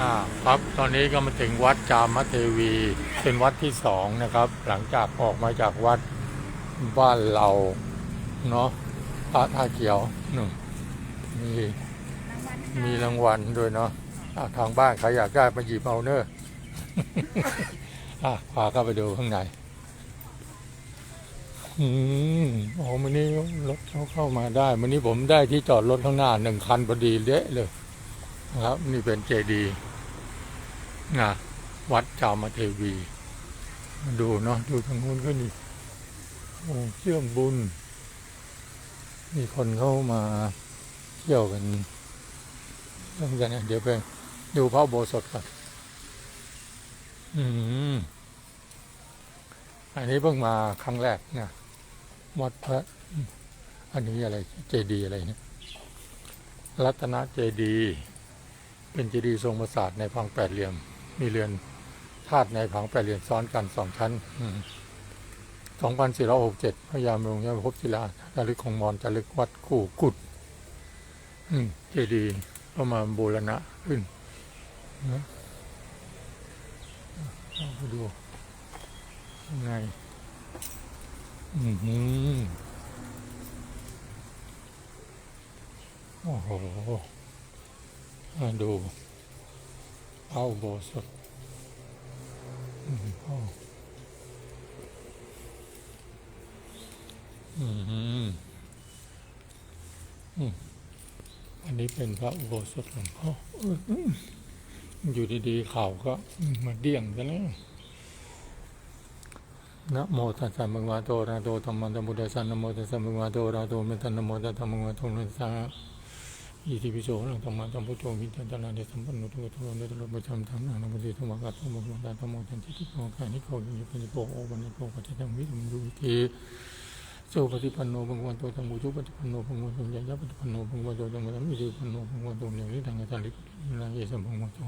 อ่าครับตอนนี้ก็มาถึงวัดจามเทวี เป็นวัดที่สองนะครับ หลังจากออกมาจากวัดบ้านเราเนาะพระท่าเขียวหนึ่งมีมีรางวัลด้วยเนาะทางบ้านใครอยากได้มาหยิบเอาเนอะอะพาเข้าไปดูข้างในอืมโอ้มันนี้รถเขาเข้ามาได้มันนี้ผมได้ที่จอดรถข้างหน้าหนึ่งคันพอดีเละเลยนะครับ นี่เป็นเจดีย์ นะวัดจามเทวี ดูเนาะดูทางนู้นก็นี่โอ้เชื่อมบุญ มีคนเข้ามาเที่ยวกันเรื่องกันนะเดี๋ยวไปดูพระโบสถก่อนอืมอันนี้เพิ่งมาครั้งแรกนะวัดพระอันนี้อะไร เจดีย์อะไรเนี่ยรัตนเจดีย์เป็นเจดีย์ทรงปราสาทในพังแปดเหลี่ยม มีเรือนธาตุในพังแปดเหลี่ยมซ้อนกันสองชั้นสองพันสี่ร้อยหกเจ็ดพระยามลงยาพบศิลาจารึกของมอญจารึกวัดคู่กุดอืมเจดีย์ก็มาบูรณะขึ้นนะเอาไปดูข้างในอือหือโอ้โหมาดูเอาโบสถอืมพ่ออืมอืมอันนี้เป็นพระอุโบสถหลวงพ่ออยู่ดีๆ เข่าก็มาเดี่ยงกันแล้วนะโมตัสสะมะวะโตระโตธัมมังสัมพุทธัสสะนะโมตัสสะมะวะโตระโตเมตันนะโมตัสสะมะวะโตอะระหะโตมิตัสสะ อิติปิโสนังธรรมะธัมพุทโธวิจารณาเดสัมปันโนทุกทุกเดชโลประจำธรรมนังปฏิธรรมกัตถมงคลธรรมโมทันติทิโกกานิโกยิปัญโกโอปันโกปัจจังวิมุตุวิธีโสปฏิปันโนภะคะวันโตธัมมุจุปฏิปันโนภะคะวันโตยัญญะปฏิปันโนภะคะวันโตธัมมัสมิติปันโนภะคะวันโตอย่างนี้ทางการลิขิตนาเอสัมภะวันโต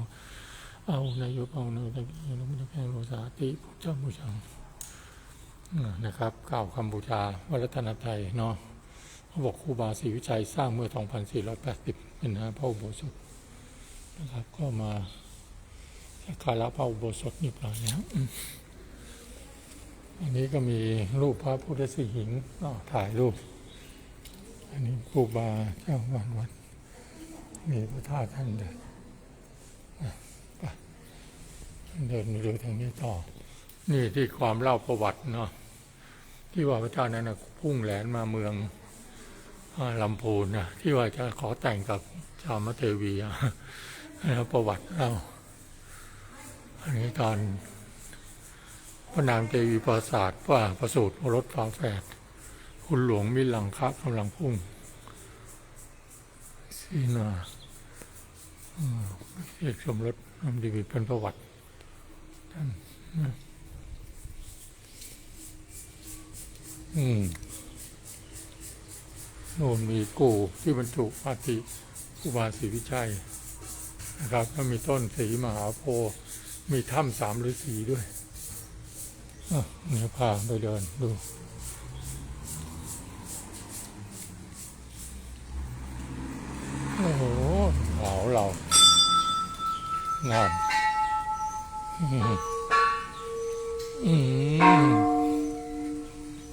เอานายโยเอานายตะกี้นมุตตะแกงโลสาติพุทธบูชานะครับกล่าวคำบูชาวัฒนไทยเนาะ เขาบอกครูบาศรีวิชัยสร้างเมื่อ 2480 เป็นนะพระอุโบสถนะครับ ก็มาสักการะพระอุโบสถนี่ปล่ายแล้วอืมอันนี้ก็มีรูปพระพุทธสิหิงค์ถ่ายรูป อันนี้ครูบาเจ้าวันวัด มีพระธาตุท่านเดินเดินดูทางนี้ต่อ นี่ที่ความเล่าประวัติเนาะที่ว่าพระเจ้านั้นนะพุ่งแหลนมาเมือง ลำพูนนะที่ว่าจะขอแต่งกับจามเทวีอะแล้วประวัติเราอันนี้ตอนพระนางเทวีปราศาสตร์ว่าประสูติรถฟ้าแฝดคุณหลวงมิลังคะกำลังพุ่งสีนาเอกสมรสนำดีวิเป็นประวัติท่านนะอืม โน่นมีกูที่บรรจุอาธิอุบาศรีวิชัยนะครับแล้วมีต้นสีมหาโพธิ์มีถ้ำสามฤาษีด้วยเนี่ยพาไปเดินดูโอ้โหเหาเรางาน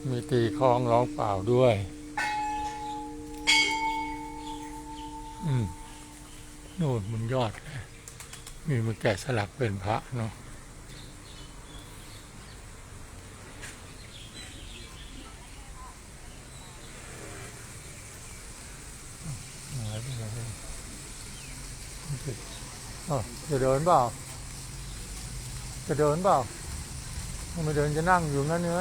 มีตีคลองร้องเปล่าด้วย อืมโน่นมันยอดเลยมีมันแกะสลักเป็นพระเนาะหายไปไหนแล้วอ้าวจะเดินเปล่า จะเดินเปล่าไม่เดินจะนั่งอยู่งั้นเนื้อ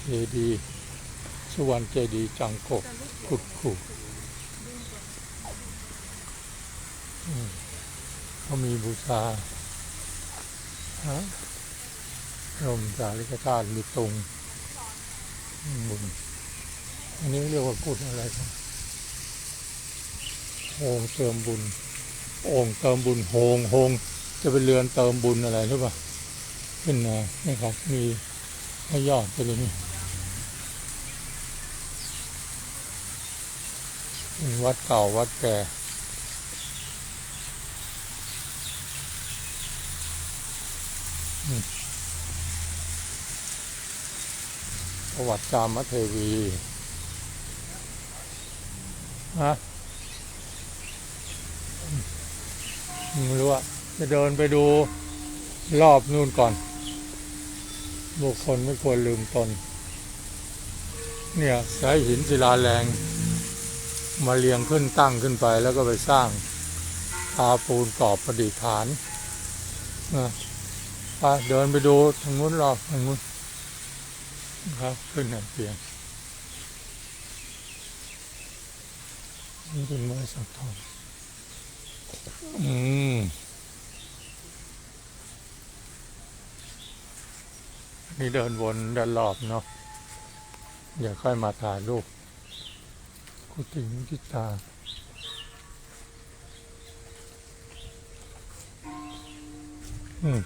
เจ ดีย์สุวรรณเจดีย์จังกกขุดขู่อืมเขามีบูชาฮะลมสาลิกธาตุมีตรงบุญอันนี้เรียกว่ากุดอะไรครับโฮงเติมบุญ โองเติมบุญโฮงโฮงจะเป็นเรือนเติมบุญอะไรหรือเปล่าขึ้นมานะครับมีให้ยอดไปเลยนี่ เป็น วัดเก่าวัดแก่ประวัติจามเทวีฮะไม่รู้อะจะเดินไปดูรอบนู่นก่อน บุคคลไม่ควรลืมตน เนี่ยใช้หินศิลาแรง มาเรียงขึ้นตั้งขึ้นไปแล้วก็ไปสร้างทาปูนกรอบประดิษฐานนะไปเดินไปดูทางนู้นรอบทางนู้นครับขึ้นหนังเตียงนี่เป็นไม้สักทองอืมนี่เดินวนเดินรอบเนาะอย่าค่อยมาถ่ายรูป กุฏิมุทิตาอืม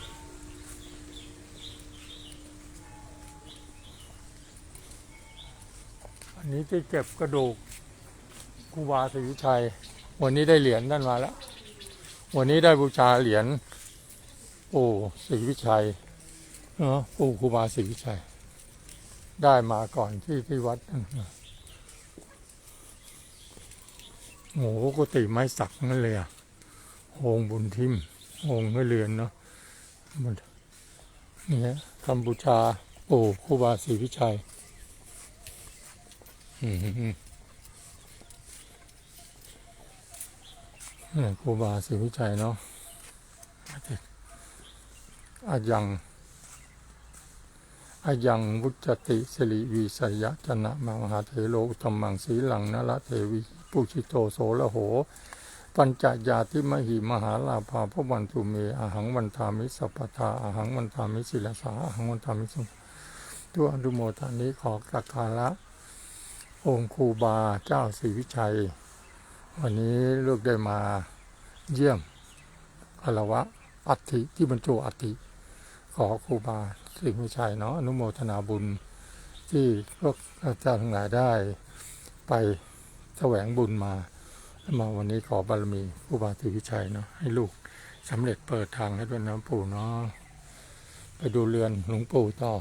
อันนี้ที่เก็บกระดูกครูบาศรีวิชัย วันนี้ได้เหรียญนั่นมาแล้ว วันนี้ได้บูชาเหรียญปู่ศรีวิชัยเนาะปู่ครูบาศรีวิชัย ได้มาก่อนที่ที่วัดนั่นนะ โอ้โหกุฏิไม้สักนั่นเลยอะโองบุญทิมโองไม่เรือนเนาะมันเนี่ยทำบูชาปู่ครูบาศรีวิชัยอืมเนี่ครูบาศรีวิชัยเนาะอายังอายังวุจติสิริวีสยะจนะมหาเถโลอุตตมังสีหลังนละเทวี ปุชิโตโสละโห ปัญจยาติมหิมหาลาภาพวันตุเมอาหังวันทามิสัพพทาอาหังวันทามิศิลสาอาหังวันทามิสุตัวอนุโมทานี้ขอสัการะองค์ครูบาเจ้าศรีวิชัย วันนี้ลูกได้มาเยี่ยมคารวะอัฐิที่บรรจุอัฐิขอครูบาศรีวิชัยเนาะอนุโมทนาบุญที่พวกอาจารย์ทั้งหลายได้ไป แสวงบุญมาแล้วมาวันนี้ขอบารมีครูบาศรีวิชัยเนาะให้ลูกสำเร็จเปิดทางให้ด้วยน้ำปู่เนาะไปดูเรือนหลวงปู่ต่อ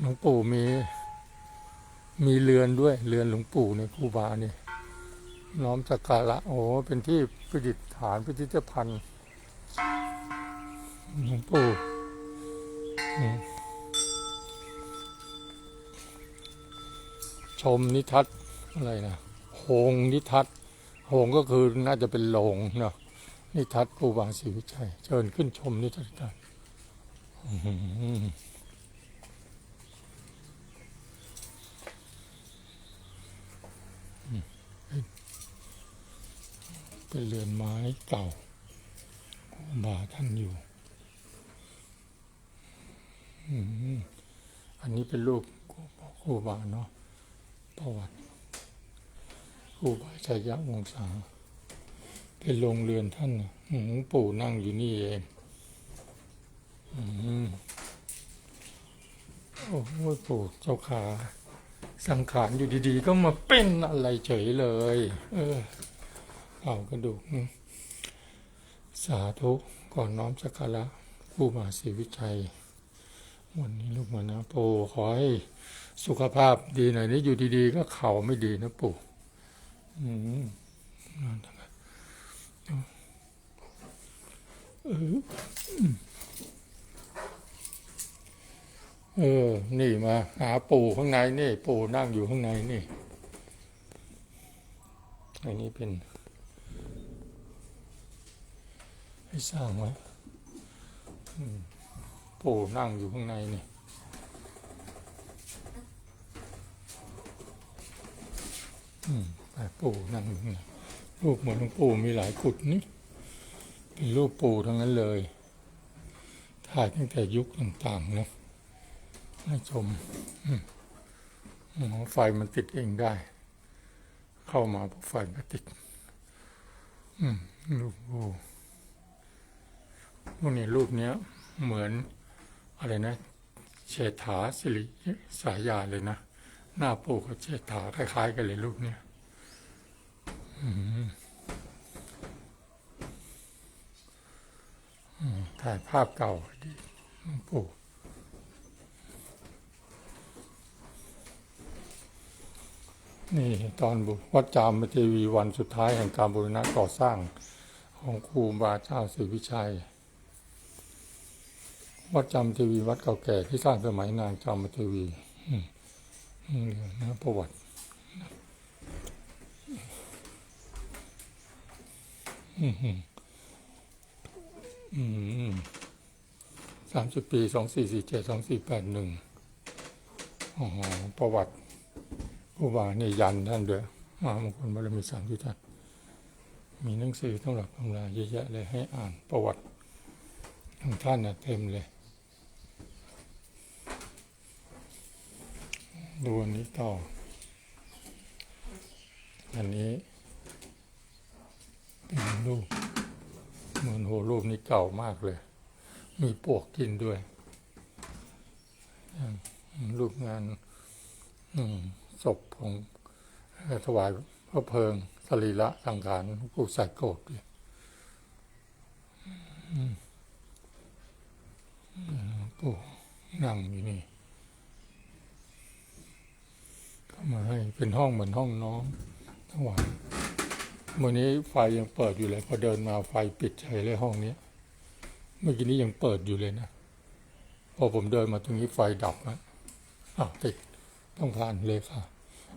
หลวงปู่มี มีเรือนด้วย เรือนหลวงปู่ในครูบาเนี่ยน้อมสักการะโอ้เป็นที่ประดิษฐานพิพิธภัณฑ์หลวงปู่ชมนิทัศน์ อะไรนะโหงนิทัศโหงก็คือน่าจะเป็นโลงเนาะนิทัศครูบาศรีวิชัยเชิญขึ้นชมนิทัศน์ได้อื้อหือเป็นเรือนไม้เก่าครูบาท่านอยู่ อันนี้เป็นรูปครูบาเนาะประวัติ ครูบาชัยยะวงศาเป็นโรงเรือนท่านน่ะอืปู่นั่งอยู่นี่เองอืมโอ้โหปู่เจ้าขา สังขารอยู่ดีๆ ก็มาเป็นอะไรเฉยเลย เออเอากระดูก สาธุก่อนน้อมสักการะผู้มาศรีวิชัย วันนี้ลูกมานะปู่ขอให้สุขภาพดีหน่อยนี่อยู่ดีๆ ก็เข่าไม่ดีนะปู่อืม เออเออ นี่มา หาปู่ข้างในนี่ ปู่นั่งอยู่ข้างในนี่ อันนี้เป็น ให้สร้างไว้ปู่นั่งอยู่ข้างในนี่อืมปู่นั่งอยู่ข้างในรูปเหมือนหลวงปู่มีหลายกุดนี่ เป็นรูปปู่ทั้งนั้นเลย ถ่ายตั้งแต่ยุคต่างๆนะให้ชมอืมอ๋อไฟมันติดเองได้ เข้ามาปุ๊บไฟมันติดอืมรูปปู่พวกนี้รูปเนี้ย เหมือนอะไรนะเชษฐาสิริสายาเลยนะหน้าปู่กับเชษฐาคล้าย ๆ กันเลยรูปเนี้ย อืมอืม ถ่ายภาพเก่าดีหลวงปู่นี่ตอนวัดจามเทวีวันสุดท้ายแห่งการบูรณะก่อสร้างของครูบาเจ้าศรีวิชัย วัดจามเทวีวัดเก่าแก่ที่สร้างสมัยนางจามเทวีนี่เลยนะประวัติอืม สามสิบปีสองสี่สี่เจ็ดสองสี่แปดหนึ่งอ๋อประวัติผู้ว่านี่ยันท่านด้วยมามงคลบารมีสามที่ท่านมีหนังสือต้องหลับตำราเยอะแยะเลยให้อ่านประวัติของท่านน่ะเต็มเลย ดูอันนี้ต่อ อันนี้เป็นรูป เหมือนโหรูปนี้เก่ามากเลย มีปวกกินด้วยรูปงานศพของถวายพระเพลิงสรีระสังขารหลวงผู้ใส่โกรธปู่นั่งอยู่นี่เข้ามาให้เป็นห้องเหมือนห้องน้องถวาย เมื่อนี้ไฟยังเปิดอยู่เลย พอเดินมาไฟปิดใช้เลยห้องนี้ เมื่อกี้นี้ยังเปิดอยู่เลยนะ พอผมเดินมาตรงนี้ไฟดับนะอ้าวติดต้องผ่านเลยค่ะ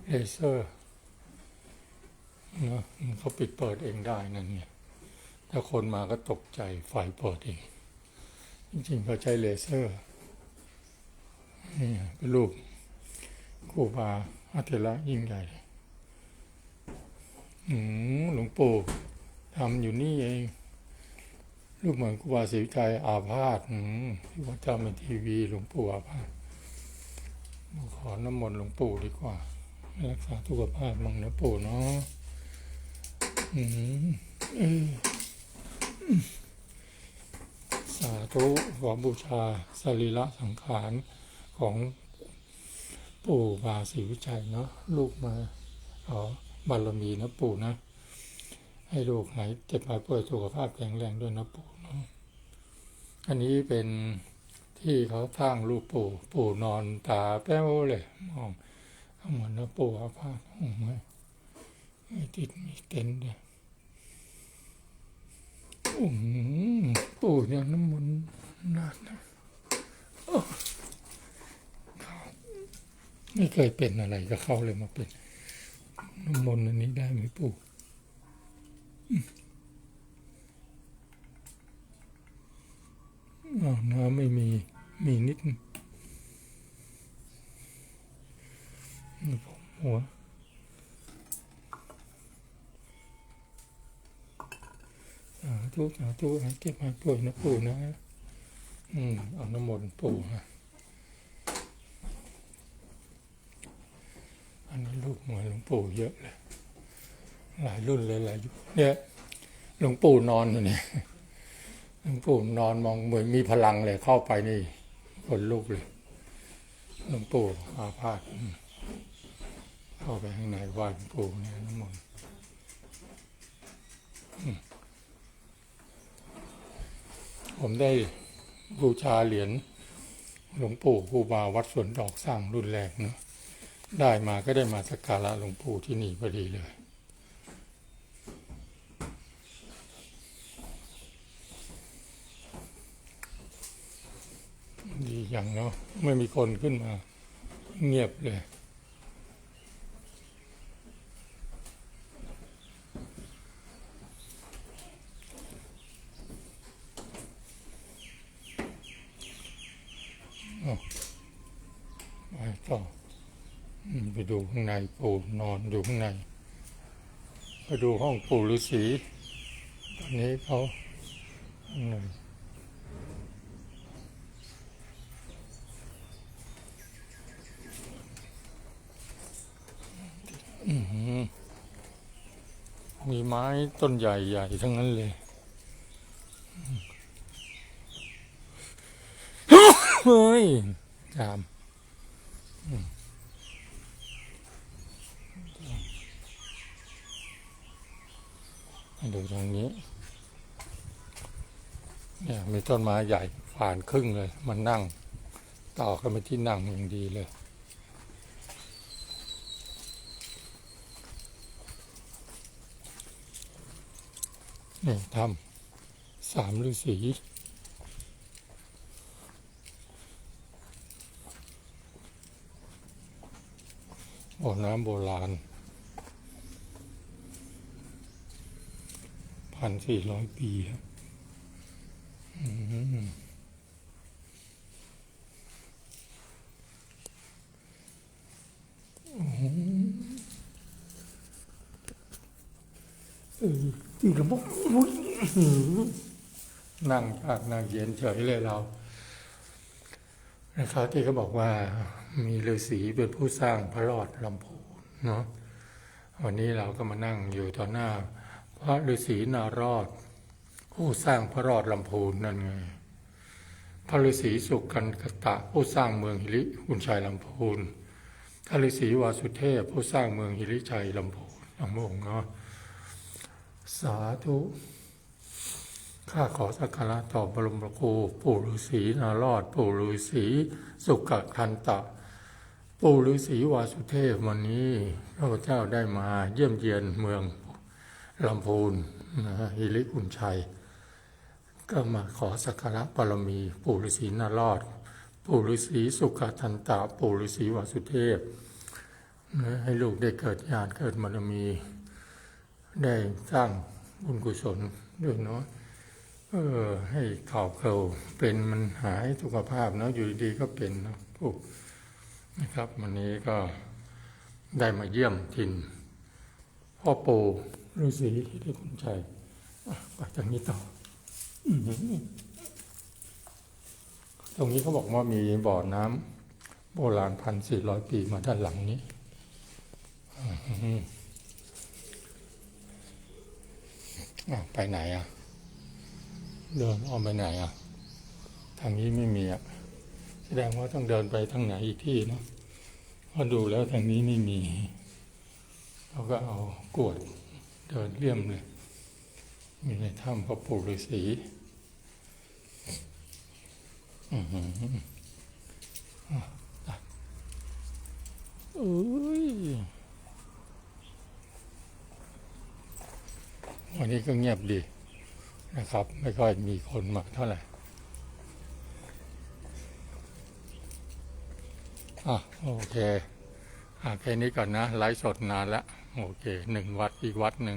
เลเซอร์นะเขาปิดเปิดเองได้นั่นเนี่ยถ้าคนมาก็ตกใจไฟเปิดเอง จริงๆเขาใช้เลเซอร์นี่เป็นรูปครูบาอัเทระยิ่งใหญ่ อืมหลวงปู่ทำอยู่นี่เอง ลูกเหมือนครูบาศรีวิชัยอาพาธอืมที่วัดจามเป็นทีวี หลวงปู่อาพาธขอน้ำมนต์หลวงปู่ดีกว่า รักษาสุขภาพมังนะปู่เนาะอืมเอออืมสาธุขอบูชาสรีระสังขารของปู่บาศรีวิชัยเนาะลูกมาขอ บารมีนะปู่นะ ให้ลูกหายเจ็บหายป่วยสุขภาพแข็งแรงด้วยนะปู่เนาะอันนี้เป็นที่เขาสร้างรูปปู่ ปู่นอนตาแป้วเลยมองเหมือนนะปู่อาพาธโอ้ไม่ไม่ติดมีเต็นท์ด้วยอ้โหปู่เนี่ยน้ำมนต์นาดนะโอ้เขาไม่เคยเป็นอะไรกับเขาเลยมาเป็น น้ำมนต์อันนี้ได้ไหมปู่อืมอ้าวน้ำไม่มี มีนิดนึงนี่ผมหัวสาธุสาธุให้เก็บให้ป่วยนะปู่นะ อืม เอาน้ำมนต์ปู่ฮะ อันนี้ลูกเหมือนหลวงปู่เยอะเลย หลายรุ่นเลยหลายยุคเนี่ยหลวงปู่นอนอยู่เนี่ยหลวงปู่นอนมองเหมือนมีพลังเลยเข้าไปนี่คนลุกเลยหลวงปู่อาพาธเข้าไปข้างในไหว้หลวงปู่เนี่ยน้ำมนต์ผมได้บูชาเหรียญหลวงปู่ครูบาวัดสวนดอกสร้างรุ่นแรกเนาะ ได้มาก็ได้มาสักการะหลวงปู่ที่นี่พอดีเลย ดีอย่างเนาะไม่มีคนขึ้นมา เงียบเลย เอาไปต่ออืมไปดูข้างในปู่ นอนอยู่ข้างในไปดูห้องปู่ฤาษีตอนนี้เขาข้างในอื้อหือมีไม้ต้นใหญ่ๆทั้งนั้นเลยเฮ้ยจามอืม มาดูทางนี้ เนี่ยมี ต้นไม้ใหญ่ผ่านครึ่งเลย มันนั่ง ต่อกันไปที่นั่งอย่างดีเลย นี่ทำสามฤาษีบ่อน้ำโบราณพันสี่ร้อยปีครับ อืมอ้โหเออจริงกับพวกอุ๊ยอื้อหือนั่งปากนั่งเย็นเฉยเลยเรานะครับที่เขาบอกว่ามีฤาษีเป็นผู้สร้างพระรอดลำพูนเนาะวันนี้เราก็มานั่งอยู่ต่อหน้า พระฤาษีนารอด ผู้สร้างพระรอดลำพูนนั่นไง พระฤาษีสุกันกตะ ผู้สร้างเมืองหิริอุนชัยลำพูนพระฤาษีวาสุเทพ ผู้สร้างเมืองหิริชัยลำพูนทั้งเนาะสาธุข้าขอสักการะต่อบรมครูปู่ฤาษีนารอด ปู่ฤาษีสุกคันตะ ปู่ฤาษีวาสุเทพวันนี้พระเจ้าได้มาเยี่ยมเยียนเมืองลำพูนนะฮะฮิริกุนชัย ก็มาขอสักการะบารมี ปู่ฤาษีนารอด ปู่ฤาษีสุกทันตะปู่ฤาษีวาสุเทพ ให้ลูกได้เกิดญาณเกิดบารมี ได้สร้างบุญกุศลด้วยเนาะเออให้ข่าวเขาเป็นมันหายสุขภาพเนาะอยู่ดีๆก็เป็นเนาะพวกนะครับ วันนี้ก็ได้มาเยี่ยมถิ่นพ่อปู่ฤาษีที่ได้คุณชัยไปทางนี้ต่อ ตรงนี้เขาบอกว่ามีบ่อน้ำโบราณพันสี่ร้อยปีมาด้านหลังนี้ไปไหนอะ เดินออมไปไหนอะ ทางนี้ไม่มีอะ แสดงว่าต้องเดินไปทางไหนอีกที่เนาะพราะดูแล้วทางนี้ไม่มีเราก็เอากวดเดินเลี่ยมเลย มีในถ้ำพระปู่ฤาษีอือหือ้ยวันนี้ก็เงียบดีนะครับ ไม่ค่อยมีคนมาเท่าไหร่อะโอเคอะแค่นี้ก่อนนะ ไลฟ์สดนานแล้ว โอเค หนึ่งวัดอีกวัดหนึ่ง